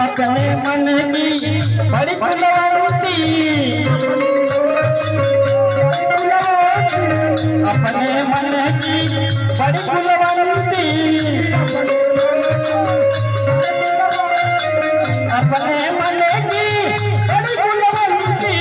अपने मन की बड़ी कुलवंती अपने मन की बड़ी अपने मन की बड़ी कुलवंती अपने मन की बड़ी कुलवंती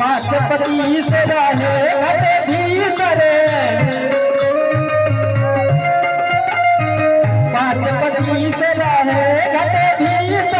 पाच पति से रहे घटे भीतर पांच पति से घटे भीतर